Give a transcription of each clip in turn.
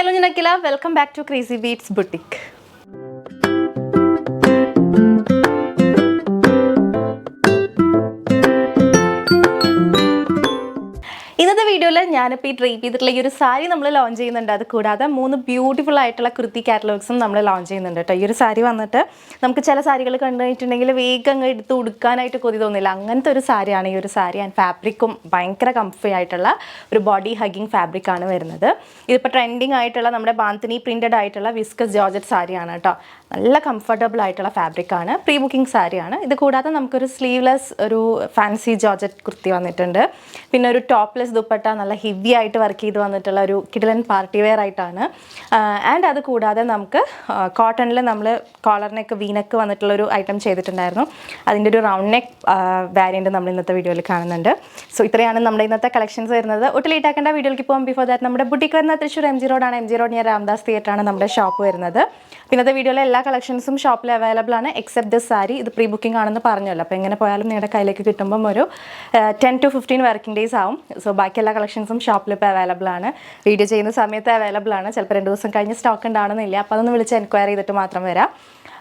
Hello ഞാൻ Akhila. Welcome back to crazy beats boutique ഞാനിപ്പോൾ ഈ ഡ്രീപ്പ് ചെയ്തിട്ടുള്ള ഈ ഒരു സാരി നമ്മൾ ലോഞ്ച് ചെയ്യുന്നുണ്ട്. അത് കൂടാതെ മൂന്ന് ബ്യൂട്ടിഫുൾ ആയിട്ടുള്ള കുർത്തി കാറ്റലോഗ്സും നമ്മൾ ലോഞ്ച് ചെയ്യുന്നുണ്ട് കേട്ടോ ഈ ഒരു സാരി വന്നിട്ട് നമുക്ക് ചില സാരികൾ കണ്ടിട്ടുണ്ടെങ്കിൽ വേഗം അങ്ങ് എടുത്ത് ഉടുക്കാനായിട്ട് കൊതി തോന്നില്ല. അങ്ങനത്തെ ഒരു സാരിയാണ് ഈ ഒരു സാരി. ആൻഡ് ഫാബ്രിക്കും ഭയങ്കര കംഫി ആയിട്ടുള്ള ഒരു ബോഡി ഹഗിങ് ഫാബ്രിക്കാണ് വരുന്നത്. ഇതിപ്പോൾ ട്രെൻഡിങ് ആയിട്ടുള്ള നമ്മുടെ ബാന്തിനി പ്രിന്റഡ് ആയിട്ടുള്ള വിസ്കസ് ജോർജറ്റ് സാരിയാണ് കേട്ടോ നല്ല കംഫർട്ടബിൾ ആയിട്ടുള്ള ഫാബ്രിക് ആണ്. പ്രീ ബുക്കിംഗ് സാരിയാണ് ഇത് കൂടാതെ നമുക്കൊരു സ്ലീവ്ലെസ് ഒരു ഫാൻസി ജോർജറ്റ് കുർത്തി വന്നിട്ടുണ്ട്. പിന്നെ ഒരു ടോപ്ലെസ് ദുപ്പട്ട നല്ല ഹെവി ആയിട്ട് വർക്ക് ചെയ്ത് വന്നിട്ടുള്ള ഒരു കിഡിലൻ പാർട്ടി വെയർ ആയിട്ടാണ്. ആൻഡ് അത് കൂടാതെ നമുക്ക് കോട്ടണിൽ നമ്മൾ കോളറിനൊക്കെ വീനക്ക് വന്നിട്ടുള്ള ഒരു ഐറ്റം ചെയ്തിട്ടുണ്ടായിരുന്നു. അതിന്റെ ഒരു റൗണ്ട് നെക്ക് വാരിയന്റ് നമ്മൾ ഇന്നത്തെ വീഡിയോയിൽ കാണുന്നുണ്ട്. സോ ഇത്രയാണ് നമ്മുടെ ഇന്നത്തെ കളക്ഷൻസ് വരുന്നത്. ഒട്ട് ലേറ്റ് ആക്കേണ്ട. വീഡിയോയിലേക്ക് പോകും. ബിഫോർ ദാറ്റ് നമ്മുടെ ബുട്ടിക്ക് വരുന്ന തൃശ്ശൂർ എം ജി റോഡാണ് എം ജി റോഡ് ഞാൻ രാംദാസ് തിയേറ്ററാണ് നമ്മുടെ ഷോപ്പ് വരുന്നത്. പിന്നത്തെ വീഡിയോയിലെ എല്ലാ കളക്ഷൻസും ഷോപ്പിൽ അവൈലബിൾ ആണ് എക്സെപ്റ്റ് ദ സാരി ഇത് പ്രീ ബുക്കിംഗ് ആണെന്ന് പറഞ്ഞല്ലോ. അപ്പോൾ എങ്ങനെ പോയാലും നിങ്ങളുടെ കയ്യിലേക്ക് കിട്ടുമ്പം ഒരു ten to fifteen working days ആവും. സോ ബാക്കി എല്ലാ കളക്ഷൻസും ഷോപ്പിൽ ഇപ്പോൾ അവൈലബിൾ ആണ്. വീഡിയോ ചെയ്യുന്ന സമയത്ത് അവൈലബിൾ ആണ്. ചിലപ്പോൾ രണ്ട് ദിവസം കഴിഞ്ഞ് സ്റ്റോക്ക് ഉണ്ടാവണമെന്നില്ല. അപ്പോൾ അതൊന്ന് വിളിച്ച് എൻക്വയറി ചെയ്തിട്ട് മാത്രം വരാം.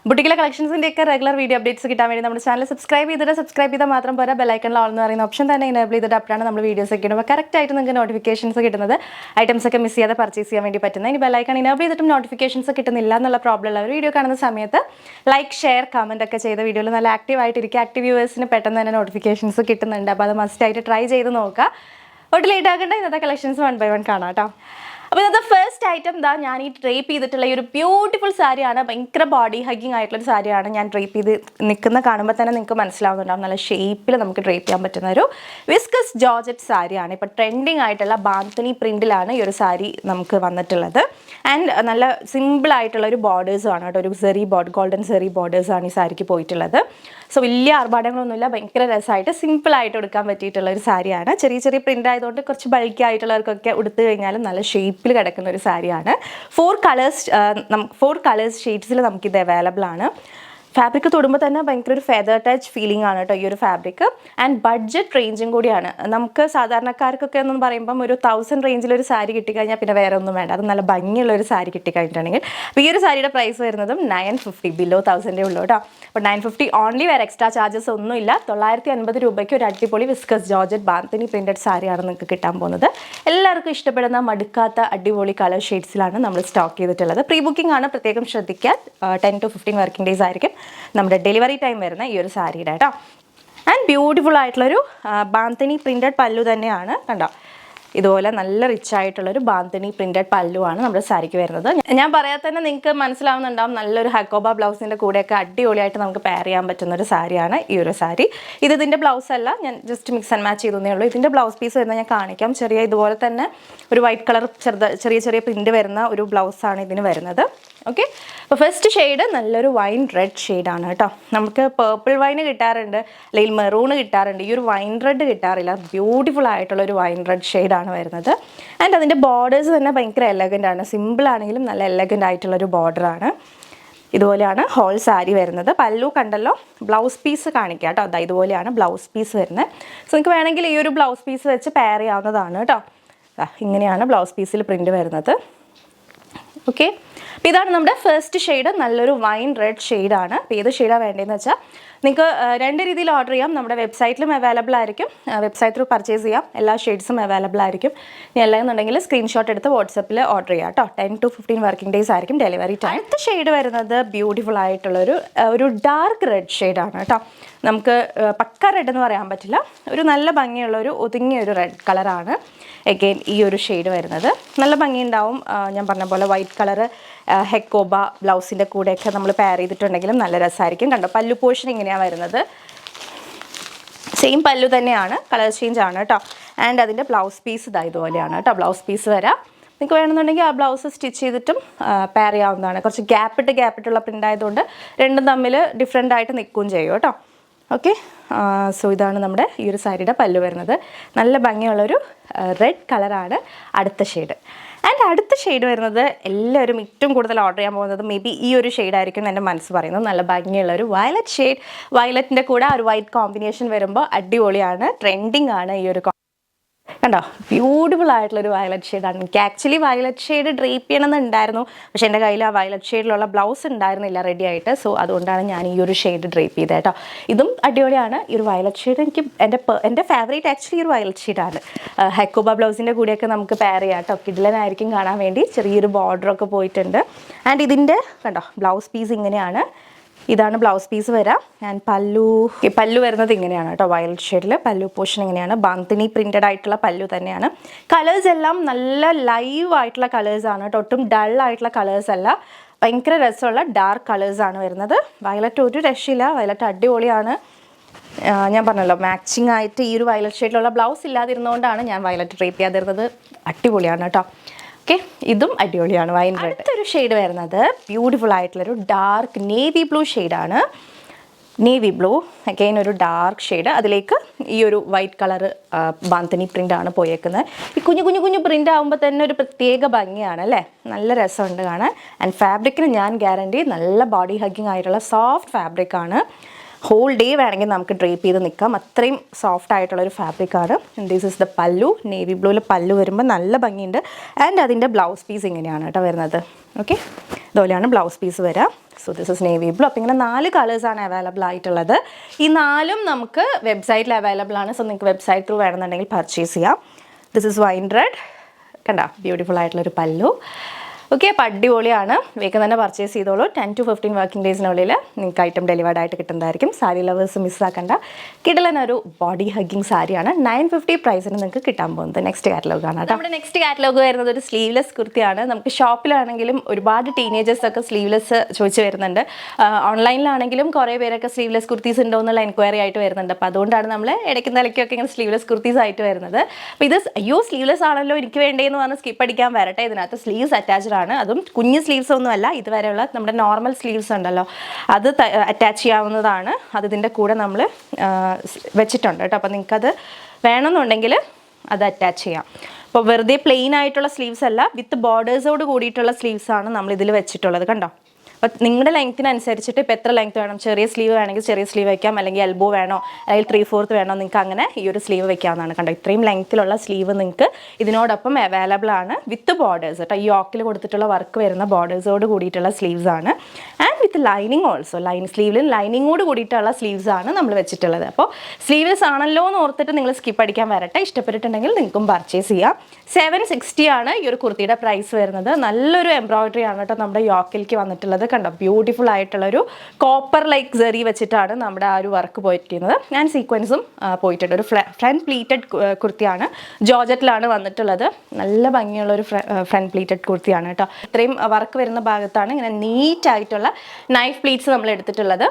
ബുട്ടിക്കിലെ കളക്ഷൻസിന്റെയൊക്കെ റെഗുലർ വീഡിയോ അപ്ഡേറ്റ്സ് കിട്ടാൻ വേണ്ടി നമ്മുടെ ചാനൽ സബ്സ്ക്രൈബ് ചെയ്തിട്ട് സബ്സ്ക്രൈബ് ചെയ്താൽ മാത്രം പോരാ ബെലൈക്കണിൽ ഓൾ എന്ന് പറയുന്ന ഓപ്ഷൻ തന്നെ എനേബിൾ ചെയ്തിട്ട് അപ്പോഴാണ് നമ്മൾ വീഡിയോസ് ഒക്കെ ഇടുമ്പോൾ കറക്റ്റ് ആയിട്ട് നിങ്ങൾക്ക് നോട്ടിഫിക്കേഷൻസ് കിട്ടുന്നത് ഐറ്റംസ് ഒക്കെ മിസ് ചെയ്യാതെ പർച്ചേസ് ചെയ്യാൻ വേണ്ടി പറ്റുന്നത് ഇനി ബെലൈക്കൺ ഇനേബിൾ ചെയ്തിട്ടും നോട്ടിഫിക്കേഷൻസ് കിട്ടുന്നില്ല എന്നുള്ള പ്രോബ്ലം ഉള്ളവർ വീഡിയോ കാണുന്ന സമയത്ത് ലൈക്ക് ഷെയർ കമന്റ് ഒക്കെ ചെയ്ത വീഡിയോയിൽ നല്ല ആക്റ്റീവ് ആയിട്ടിരിക്കുക. ആക്റ്റീവ് വ്യൂവേഴ്സിന് പെട്ടെന്ന് തന്നെ നോട്ടിഫിക്കേഷൻസ് കിട്ടുന്നുണ്ട്. അപ്പോൾ അത് മസ്റ്റ് ആയിട്ട് ട്രൈ ചെയ്ത് നോക്കുക. ഒട്ട് ലേറ്റ് ഇന്നത്തെ കളക്ഷൻസ് വൺ ബൈ വൺ കാണാം കേട്ടോ. അപ്പോൾ ഇന്നത്തെ ഫസ്റ്റ് ഐറ്റം എന്താ ഞാൻ ഈ ഡ്രേപ്പ് ചെയ്തിട്ടുള്ള ഈ ഒരു ബ്യൂട്ടിഫുൾ സാരിയാണ്. ഭയങ്കര ബോഡി ഹഗ്ഗിങ് ആയിട്ടുള്ള ഒരു സാരിയാണ് ഞാൻ ഡ്രേപ്പ് ചെയ്ത് നിൽക്കുന്ന കാണുമ്പോൾ തന്നെ നിങ്ങൾക്ക് മനസ്സിലാവുന്നുണ്ടാവും. നല്ല ഷേപ്പിൽ നമുക്ക് ഡ്രേപ്പ് ചെയ്യാൻ പറ്റുന്ന ഒരു വിസ്കസ് ജോർജറ്റ് സാരിയാണ്. ഇപ്പോൾ ട്രെൻഡിങ് ആയിട്ടുള്ള ബാന്തനി പ്രിന്റിലാണ് ഈ ഒരു സാരി നമുക്ക് വന്നിട്ടുള്ളത്. ആൻഡ് നല്ല സിമ്പിൾ ആയിട്ടുള്ള ഒരു ബോർഡേഴ്സും ആണ് കേട്ടോ. ഒരു സെറി ബോർഡ് ഗോൾഡൻ സെറി ബോർഡേഴ്സാണ് ഈ സാരിക്ക് പോയിട്ടുള്ളത്. സോ വലിയ ആർഭാടങ്ങളൊന്നുമില്ല. ഭയങ്കര രസമായിട്ട് സിമ്പിൾ ആയിട്ട് എടുക്കാൻ പറ്റിയിട്ടുള്ള ഒരു സാരിയാണ്. ചെറിയ ചെറിയ പ്രിന്റ് ആയതുകൊണ്ട് കുറച്ച് ബൾക്കി ആയിട്ടുള്ളവർക്കൊക്കെ ഉടുത്തു കഴിഞ്ഞാലും നല്ല ഷേപ്പിൽ കിടക്കുന്ന ഒരു സാരിയാണ്. ഫോർ കളേഴ്സ് ഫോർ കളേഴ്സ് ഷെയ്ഡ്സിൽ നമുക്കിത് അവൈലബിൾ ആണ്. ഫാബ്രിക് തൊടുമ്പോൾ തന്നെ ഭയങ്കര ഒരു ഫെദർ ടച്ച് ഫീലിംഗ് ആണ് കേട്ടോ ഈ ഒരു ഫാബ്രിക് ആൻഡ് ബഡ്ജറ്റ് റേഞ്ചും കൂടിയാണ്. നമുക്ക് സാധാരണക്കാർക്കൊക്കെ എന്ന് പറയുമ്പം ഒരു തൗസൻഡ് റേഞ്ചിൽ ഒരു സാരി കിട്ടിക്കഴിഞ്ഞാൽ പിന്നെ വേറെ ഒന്നും വേണ്ട. അത് നല്ല ഭംഗിയുള്ള ഒരു സാരി കിട്ടിക്കഴിഞ്ഞിട്ടുണ്ടെങ്കിൽ. അപ്പോൾ ഈ ഒരു സാരിയുടെ പ്രൈസ് വരുന്നതും നയൻ ഫിഫ്റ്റി ബിലോ തൗസൻഡേ ഉള്ളൂ കേട്ടോ അപ്പോൾ നയൻ ഫിഫ്റ്റി ഓൺലി വേറെ എക്സ്ട്രാ ചാർജസ് ഒന്നുമില്ല തൊള്ളായിരത്തി അൻപത് രൂപയ്ക്ക് ഒരു അടിപൊളി വിസ്കസ് ജോർജറ്റ് ബാന്തിനി പ്രിന്റഡ് സാരിയാണ് നിങ്ങൾക്ക് കിട്ടാൻ പോകുന്നത്. എല്ലാവർക്കും ഇഷ്ടപ്പെടുന്ന മടുക്കാത്ത അടിപൊളി കളർ ഷെയ്ഡ്സിലാണ് നമ്മൾ സ്റ്റോക്ക് ചെയ്തിട്ടുള്ളത്. പ്രീ ബുക്കിംഗ് ആണ്. പ്രത്യേകം ശ്രദ്ധിക്കാൻ ten to fifteen working days ആയിരിക്കും. നമ്മുടെ ഡെലിവറി ടൈം വരുന്ന ഈ ഒരു സാരിയുടെ കേട്ടോ. ആൻഡ് ബ്യൂട്ടിഫുൾ ആയിട്ടുള്ളൊരു ബാന്തനി പ്രിന്റഡ് പല്ലു തന്നെയാണ് കണ്ടോ. ഇതുപോലെ നല്ല റിച്ച് ആയിട്ടുള്ളൊരു ബാന്തിനി പ്രിന്റഡ് പല്ലുവാണ് നമ്മുടെ സാരിക്ക് വരുന്നത്. ഞാൻ പറയാതെ തന്നെ നിങ്ങൾക്ക് മനസ്സിലാവുന്നുണ്ടാവും നല്ലൊരു ഹക്കോബ ബ്ലൗസിന്റെ കൂടെയൊക്കെ അടിപൊളിയായിട്ട് നമുക്ക് പെയർ ചെയ്യാൻ പറ്റുന്ന ഒരു സാരിയാണ് ഈ ഒരു സാരി. ഇത് ഇതിന്റെ ബ്ലൗസ് അല്ല ഞാൻ ജസ്റ്റ് മിക്സ് ആൻഡ് മാച്ച് ചെയ്തേ ഉള്ളൂ. ഇതിന്റെ ബ്ലൗസ് പീസ് വരുന്നത് ഞാൻ കാണിക്കാം. ചെറിയ ഇതുപോലെ തന്നെ ഒരു വൈറ്റ് കളർ ചെറുത് ചെറിയ ചെറിയ പ്രിന്റ് വരുന്ന ഒരു ബ്ലൗസാണ് ഇതിന് വരുന്നത്. ഓക്കെ അപ്പോൾ ഫസ്റ്റ് ഷെയ്ഡ് നല്ലൊരു വൈൻ റെഡ് ഷെയ്ഡാണ് കേട്ടോ. നമുക്ക് പേർപ്പിൾ വൈൻ കിട്ടാറുണ്ട് അല്ലെങ്കിൽ മെറൂൺ കിട്ടാറുണ്ട്. ഈ ഒരു വൈൻ റെഡ് കിട്ടാറില്ല. ബ്യൂട്ടിഫുൾ ആയിട്ടുള്ള ഒരു വൈൻ റെഡ് ഷെയ്ഡാണ് വരുന്നത്. ആൻഡ് അതിന്റെ ബോർഡേഴ്സ് തന്നെ ഭയങ്കര എലഗന്റ് ആണ്. സിമ്പിൾ ആണെങ്കിലും നല്ല എലഗന്റ് ആയിട്ടുള്ളൊരു ബോർഡറാണ് ഇതുപോലെയാണ് ഹോൾ സാരി വരുന്നത്. പല്ലു കണ്ടല്ലോ? ബ്ലൗസ് പീസ് കാണിക്കുക കേട്ടോ. അതാ ഇതുപോലെയാണ് ബ്ലൗസ് പീസ് വരുന്നത്. സോ നിങ്ങൾക്ക് വേണമെങ്കിൽ ഈ ഒരു ബ്ലൗസ് പീസ് വെച്ച് പെയർ ചെയ്യാവുന്നതാണ് കേട്ടോ. ഇങ്ങനെയാണ് ബ്ലൗസ് പീസിൽ പ്രിന്റ് വരുന്നത്. ഓക്കെ അപ്പോൾ ഇതാണ് നമ്മുടെ ഫസ്റ്റ് ഷെയ്ഡ് നല്ലൊരു വൈൻ റെഡ് ഷെയ്ഡാണ് അപ്പോൾ ഏത് ഷെയ്ഡാണ് വേണ്ടതെന്ന് വെച്ചാൽ നിങ്ങൾക്ക് രണ്ട് രീതിയിൽ ഓർഡർ ചെയ്യാം. നമ്മുടെ വെബ്സൈറ്റിലും അവൈലബിൾ ആയിരിക്കും. വെബ്സൈറ്റ് ത്രൂ പർച്ചേസ് ചെയ്യാം. എല്ലാ ഷെയ്ഡ്സും അവൈലബിൾ ആയിരിക്കും. ഇനി അല്ലെന്നുണ്ടെങ്കിൽ സ്ക്രീൻഷോട്ട് എടുത്ത് വാട്സപ്പിൽ ഓർഡർ ചെയ്യാം കേട്ടോ ten to fifteen working days ആയിരിക്കും ഡെലിവറി ടൈം അടുത്ത ഷെയ്ഡ് വരുന്നത് ബ്യൂട്ടിഫുൾ ആയിട്ടുള്ളൊരു ഒരു ഡാർക്ക് റെഡ് ഷെയ്ഡാണ് കേട്ടോ നമുക്ക് പക്ക റെഡ് എന്ന് പറയാൻ പറ്റില്ല. ഒരു നല്ല ഭംഗിയുള്ള ഒരു ഒതുങ്ങിയ ഒരു റെഡ് കളറാണ് എഗെയിൻ ഈ ഒരു ഷെയ്ഡ് വരുന്നത്. നല്ല ഭംഗിയുണ്ടാവും. ഞാൻ പറഞ്ഞ പോലെ വൈറ്റ് കളർ ഹെക്കോബ ബ്ലൗസിന്റെ കൂടെയൊക്കെ നമ്മൾ പെയർ ചെയ്തിട്ടുണ്ടെങ്കിലും നല്ല രസമായിരിക്കും. കണ്ടോ? പല്ലു പോഷൻ പോർഷൻ ഇങ്ങനെയാണ് വരുന്നത്. സെയിം പല്ലു തന്നെയാണ്. കളർ ചേഞ്ച് ആണ് കേട്ടോ ആൻഡ് അതിന്റെ ബ്ലൗസ് പീസ് ഇതാ ഇതുപോലെയാണ് കേട്ടോ ബ്ലൗസ് പീസ് വരാം. നിങ്ങൾക്ക് വേണമെന്നുണ്ടെങ്കിൽ ആ ബ്ലൗസ് സ്റ്റിച്ച് ചെയ്തിട്ടും പെയർ ചെയ്യാവുന്നതാണ്. കുറച്ച് ഗ്യാപ്പിട്ട് ഗ്യാപ്പിട്ടുള്ള പ്രിന്റ് ആയതുകൊണ്ട് രണ്ടും തമ്മിൽ ഡിഫറെന്റ് ആയിട്ട് നിൽക്കുകയും ചെയ്യും കേട്ടോ ഓക്കെ സോ ഇതാണ് നമ്മുടെ ഈ ഒരു സാരിയുടെ പല്ല് വരുന്നത്. നല്ല ഭംഗിയുള്ളൊരു റെഡ് കളറാണ് അടുത്ത ഷെയ്ഡ് ആൻഡ് അടുത്ത ഷെയ്ഡ് വരുന്നത് എല്ലാവരും ഏറ്റവും കൂടുതൽ ഓർഡർ ചെയ്യാൻ പോകുന്നത് മേ ബി ഈ ഒരു ഷെയ്ഡായിരിക്കും എന്റെ മനസ്സ് പറയുന്നത് നല്ല ഭംഗിയുള്ള ഒരു വയലറ്റ് ഷെയ്ഡ് വയലറ്റിന്റെ കൂടെ ആ ഒരു വൈറ്റ് കോമ്പിനേഷൻ വരുമ്പോൾ അടിപൊളിയാണ് ട്രെൻഡിങ് ആണ് ഈ ഒരു കണ്ടോ? ബ്യൂട്ടിഫുൾ ആയിട്ടുള്ള ഒരു വയലറ്റ് ഷെയ്ഡാണ് എനിക്ക് ആക്ച്വലി വയലറ്റ് ഷെയ്ഡ് ഡ്രേപ്പ് ചെയ്യണമെന്നുണ്ടായിരുന്നു. പക്ഷെ എന്റെ കയ്യിൽ ആ വയലറ്റ് ഷെയ്ഡിലുള്ള ബ്ലൗസ് ഉണ്ടായിരുന്നില്ല റെഡി ആയിട്ട്. സോ അതുകൊണ്ടാണ് ഞാൻ ഈ ഒരു ഷെയ്ഡ് ഡ്രേപ്പ് ചെയ്തത് കേട്ടോ. ഇതും അടിപൊളിയാണ്. ഈ ഒരു വയലറ്റ് ഷെയ്ഡ് എനിക്ക് എന്റെ എന്റെ ഫേവറേറ്റ് ആക്ച്വലി ഒരു വയലറ്റ് ഷെയ്ഡാണ് ഹെക്കോബ ബ്ലൗസിന്റെ കൂടെയൊക്കെ നമുക്ക് പെയർ ചെയ്യാം കേട്ടോ. കിഡിലനായിരിക്കും കാണാൻ വേണ്ടി. ചെറിയൊരു ബോർഡറൊക്കെ പോയിട്ടുണ്ട്. ആൻഡ് ഇതിന്റെ കണ്ടോ ബ്ലൗസ് പീസ് ഇങ്ങനെയാണ്. ഇതാണ് ബ്ലൗസ് പീസ് വരാം. ഞാൻ പല്ലു പല്ലു വരുന്നത് ഇങ്ങനെയാണ് കേട്ടോ വയലറ്റ് ഷെയ്ഡിൽ പല്ലു പോഷൻ ഇങ്ങനെയാണ്. ബാന്തിനി പ്രിന്റഡ് ആയിട്ടുള്ള പല്ലു തന്നെയാണ്. കളേഴ്സ് എല്ലാം നല്ല ലൈവ് ആയിട്ടുള്ള കളേഴ്സ് ആണ് കേട്ടോ. ഒട്ടും ഡൾ ആയിട്ടുള്ള കളേഴ്സ് അല്ല. ഭയങ്കര രസമുള്ള ഡാർക്ക് കളേഴ്സ് ആണ് വരുന്നത്. വയലറ്റ് ഒരു രക്ഷയില്ല. വയലറ്റ് അടിപൊളിയാണ്. ഞാൻ പറഞ്ഞല്ലോ മാച്ചിങ് ആയിട്ട് ഈ ഒരു വയലറ്റ് ഷെയ്ഡിലുള്ള ബ്ലൗസ് ഇല്ലാതിരുന്നതുകൊണ്ടാണ് ഞാൻ വയലറ്റ് ഡ്രേപ്പ് ചെയ്യാതിരുന്നത്. അടിപൊളിയാണ് കേട്ടോ. ഓക്കെ ഇതും അടിപൊളിയാണ് വൈൻ റെഡ് അടുത്തൊരു ഷെയ്ഡ് വരുന്നത് ബ്യൂട്ടിഫുൾ ആയിട്ടുള്ള ഒരു ഡാർക്ക് നേവി ബ്ലൂ ഷെയ്ഡാണ് നേവി ബ്ലൂ അഗെയിൻ ഒരു ഡാർക്ക് ഷെയ്ഡ് അതിലേക്ക് ഈ ഒരു വൈറ്റ് കളർ ബാന്തനി പ്രിന്റാണ് പോയേക്കുന്നത്. ഈ കുഞ്ഞു കുഞ്ഞു കുഞ്ഞു പ്രിന്റ് ആകുമ്പോൾ തന്നെ ഒരു പ്രത്യേക ഭംഗിയാണ് അല്ലേ? നല്ല രസമുണ്ട് കാണാൻ. ആൻഡ് ഫാബ്രിക്കിന് ഞാൻ ഗ്യാരണ്ടി നല്ല ബോഡി ഹഗ്ഗിങ് ആയിട്ടുള്ള സോഫ്റ്റ് ഫാബ്രിക് ആണ്. ഹോൾ ഡേ വേണമെങ്കിൽ നമുക്ക് ഡ്രേപ്പ് ചെയ്ത് നിൽക്കാം. അത്രയും സോഫ്റ്റ് ആയിട്ടുള്ള ഒരു ഫാബ്രിക് ആണ്. This is the pallu navy ബ്ലൂവിൽ pallu വരുമ്പോൾ നല്ല ഭംഗിയുണ്ട്. ആൻഡ് അതിന്റെ ബ്ലൗസ് പീസ് ഇങ്ങനെയാണ് കേട്ടോ വരുന്നത്. ഓക്കെ ഇതുപോലെയാണ് ബ്ലൗസ് പീസ് വരാം. So this is navy blue അപ്പോൾ ഇങ്ങനെ നാല് കളേഴ്സാണ് അവൈലബിൾ ആയിട്ടുള്ളത്. ഈ നാലും നമുക്ക് വെബ്സൈറ്റിൽ അവൈലബിൾ ആണ്. സോ നിങ്ങൾക്ക് വെബ്സൈറ്റ് ത്രൂ വേണമെന്നുണ്ടെങ്കിൽ പർച്ചേസ് ചെയ്യാം. ദിസ് ഇസ് വൈൻ റെഡ് കണ്ട? ബ്യൂട്ടിഫുൾ ആയിട്ടുള്ളൊരു പല്ലു ഓക്കെ അപ്പോൾ അടിപൊളിയാണ്. വേഗം തന്നെ പർച്ചേസ് ചെയ്തോളൂ. ടെൻ ടു ഫിഫ്റ്റീൻ വർക്കിംഗ് ഡേയ്സിനുള്ളിൽ നിങ്ങൾക്ക് ഐറ്റം ഡെലിവേർഡ് ആയിട്ട് കിട്ടുന്നതായിരിക്കും. സാരി ലവേഴ്സ് മിസ്സാക്കണ്ട കിടലനൊരു ബോഡി ഹഗ്ഗിങ് സാരിയാണ്. നയൻ ഫിഫ്റ്റി പ്രൈസിന് നിങ്ങൾക്ക് കിട്ടാൻ പോകുന്നത്. നെക്സ്റ്റ് കാറ്റലോഗ് ആണ് നമ്മുടെ നെക്സ്റ്റ് കാറ്റലോഗ് വരുന്നത് ഒരു സ്ലീവ്ലെസ് കുർത്തിയാണ്. നമുക്ക് ഷോപ്പിലാണെങ്കിലും ഒരുപാട് ടീനേജേഴ്സ് ഒക്കെ സ്ലീവ്ലെസ് ചോദിച്ചു വരുന്നുണ്ട്. ഓൺലൈനിലാണെങ്കിലും കുറേ പേരൊക്കെ സ്ലീവ്ലെസ് കുർത്തീസ് ഉണ്ടോ എന്നുള്ള എൻക്വയറി ആയിട്ട് വരുന്നുണ്ട്. അപ്പോൾ അതുകൊണ്ടാണ് നമ്മൾ ഇടയ്ക്ക് നിലയ്ക്കൊക്കെ ഇങ്ങനെ സ്ലീവ്ലെസ് കുർത്തീസ് ആയിട്ട് വരുന്നത്. അപ്പോൾ ഇത് അയ്യോ സ്ലീവ്ലെസ് ആണല്ലോ എനിക്ക് വേണ്ടതെന്ന് പറഞ്ഞ് സ്കിപ്പ് അടിക്കാൻ വരട്ടെ. ഇതിനകത്ത് സ്ലീവ്സ് അറ്റാച്ച്ഡ് ആണ് അതും കുഞ്ഞ് സ്ലീവ്സ് ഒന്നും അല്ല. ഇതുവരെയുള്ള നമ്മുടെ നോർമൽ സ്ലീവ്സ് ഉണ്ടല്ലോ. അത് അറ്റാച്ച് ചെയ്യാവുന്നതാണ്. അത് ഇതിന്റെ കൂടെ നമ്മൾ വെച്ചിട്ടുണ്ട് കേട്ടോ. അപ്പോൾ നിങ്ങൾക്കത് വേണമെന്നുണ്ടെങ്കിൽ അത് അറ്റാച്ച് ചെയ്യാം. അപ്പോൾ വെറുതെ പ്ലെയിൻ ആയിട്ടുള്ള സ്ലീവ്സ് അല്ല വിത്ത് ബോർഡേഴ്സോട് കൂടിയിട്ടുള്ള സ്ലീവ്സാണ് നമ്മൾ ഇതിൽ വെച്ചിട്ടുള്ളത്. കണ്ടോ? അപ്പം നിങ്ങളുടെ ലെങ്ത്തിനനുസരിച്ചിട്ട് ഇപ്പോൾ എത്ര ലെങ്ത് വേണം? ചെറിയ സ്ലീവ് വേണമെങ്കിൽ ചെറിയ സ്ലീവ് വയ്ക്കാം അല്ലെങ്കിൽ എൽബോ വേണോ? അല്ലെങ്കിൽ ത്രീ ഫോർത്ത് വേണോ? നിങ്ങൾക്ക് അങ്ങനെ ഈ ഒരു സ്ലീവ് വെക്കാവുന്നതാണ് കണ്ടോ? ഇത്രയും ലെങ്ത്തിലുള്ള സ്ലീവ് നിങ്ങൾക്ക് ഇതിനോടൊപ്പം അവൈലബിൾ ആണ് വിത്ത് ബോർഡേഴ്സ് കേട്ടോ. ഈ യോക്കിൽ കൊടുത്തിട്ടുള്ള വർക്ക് വരുന്ന ബോർഡേഴ്സോട് കൂടിയിട്ടുള്ള സ്ലീവ്സ് ആണ്. And with lining also line സ്ലീവിലും ലൈനിങ്ങോട് കൂടിയിട്ടുള്ള സ്ലീവ്സ് ആണ് നമ്മൾ വെച്ചിട്ടുള്ളത്. അപ്പോൾ സ്ലീവ്ലെസ് ആണല്ലോ എന്ന് ഓർത്തിട്ട് നിങ്ങൾ സ്കിപ്പ് അടിക്കാൻ വരട്ടെ. ഇഷ്ടപ്പെട്ടിട്ടുണ്ടെങ്കിൽ നിങ്ങൾക്കും പർച്ചേസ് ചെയ്യാം. സെവൻ സിക്സ്റ്റി ആണ് ഈ ഒരു കുർത്തിയുടെ പ്രൈസ് വരുന്നത്. നല്ലൊരു എംബ്രോയിഡറി ആണ് കേട്ടോ നമ്മുടെ യോക്കിലേക്ക് വന്നിട്ടുള്ളത്. കണ്ടോ? ബ്യൂട്ടിഫുൾ ആയിട്ടുള്ള ഒരു കോപ്പർ ലൈക്ക് സെറി വെച്ചിട്ടാണ് നമ്മുടെ ആ ഒരു വർക്ക് പോയിരിക്കുന്നത് ഞാൻ സീക്വൻസും പോയിട്ടുണ്ട്. ഒരു ഫ്രണ്ട് പ്ലീറ്റഡ് കുർത്തിയാണ് ജോർജറ്റിലാണ് വന്നിട്ടുള്ളത്. നല്ല ഭംഗിയുള്ള ഒരു ഫ്രണ്ട് പ്ലീറ്റഡ് കുർത്തിയാണ് കേട്ടോ. ഇത്രയും വർക്ക് വരുന്ന ഭാഗത്താണ് ഇങ്ങനെ നീറ്റ് ആയിട്ടുള്ള നൈഫ് പ്ലീറ്റ്സ് നമ്മൾ എടുത്തിട്ടുള്ളത്.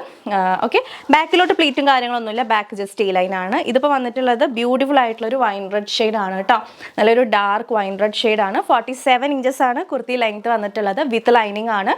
ഓക്കെ ബാക്കിലോട്ട് പ്ലീറ്റും കാര്യങ്ങളൊന്നുമില്ല. ബാക്ക് ജസ്റ്റ് ഈ ലൈൻ ആണ്. ഇതിപ്പോൾ വന്നിട്ടുള്ളത് ബ്യൂട്ടിഫുൾ ആയിട്ടുള്ള ഒരു വൈൻ റെഡ് ഷെയ്ഡ് ആണ് കേട്ടോ. നല്ലൊരു ഡാർക്ക് വൈൻ റെഡ് ഷെയ്ഡ് ആണ്. ഫോർട്ടി സെവൻ ഇഞ്ചസ് ആണ് കുർത്തി ലെങ്ത് വന്നിട്ടുള്ളത്. വിത്ത് ലൈനിങ് ആണ്.